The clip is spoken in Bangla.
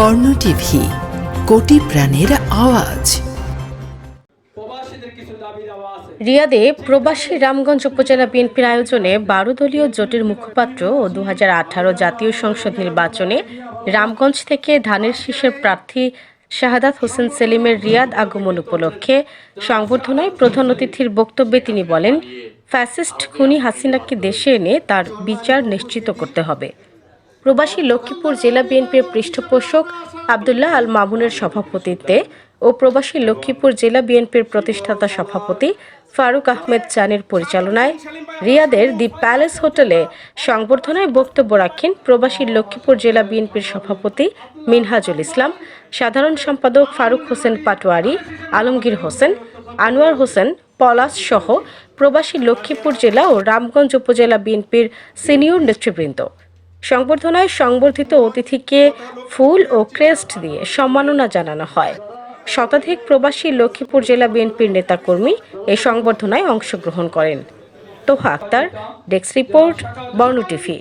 বর্ণ টিভি কোটি প্রাণের আওয়াজ। রিয়াদে প্রবাসী রামগঞ্জ উপজেলা বিএনপির আয়োজনে বারো দলীয় জোটের মুখপাত্র ও দু হাজার আঠারো জাতীয় সংসদ নির্বাচনে রামগঞ্জ থেকে ধানের শীষের প্রার্থী শাহাদাত হোসেন সেলিমের রিয়াদ আগমন উপলক্ষে সংবর্ধনায় প্রধান অতিথির বক্তব্যে তিনি বলেন ফ্যাসিস্ট খুনি হাসিনাকে দেশে এনে তার বিচার নিশ্চিত করতে হবে। প্রবাসী লক্ষ্মীপুর জেলা বিএনপির পৃষ্ঠপোষক আবদুল্লাহ আল মামুনের সভাপতিত্বে ও প্রবাসী লক্ষ্মীপুর জেলা বিএনপির প্রতিষ্ঠাতা সভাপতি ফারুক আহমেদ চানের পরিচালনায় রিয়াদের দি প্যালেস হোটেলে সংবর্ধনায় বক্তব্য রাখেন প্রবাসী লক্ষ্মীপুর জেলা বিএনপির সভাপতি মিনহাজুল ইসলাম, সাধারণ সম্পাদক ফারুক হোসেন পাটোয়ারি, আলমগীর হোসেন, আনোয়ার হোসেন পলাশ সহ প্রবাসী লক্ষ্মীপুর জেলা ও রামগঞ্জ উপজেলা বিএনপির সিনিয়র নেতৃবৃন্দ। সংবর্ধনায় সংবর্ধিত অতিথিকে ফুল ও ক্রেস্ট দিয়ে সম্মাননা জানানো হয়। শতাধিক প্রবাসী লক্ষ্মীপুর জেলা বিএনপির নেতাকর্মী এই সংবর্ধনায় অংশগ্রহণ করেন। Toha Akter, desk report, Barna TV.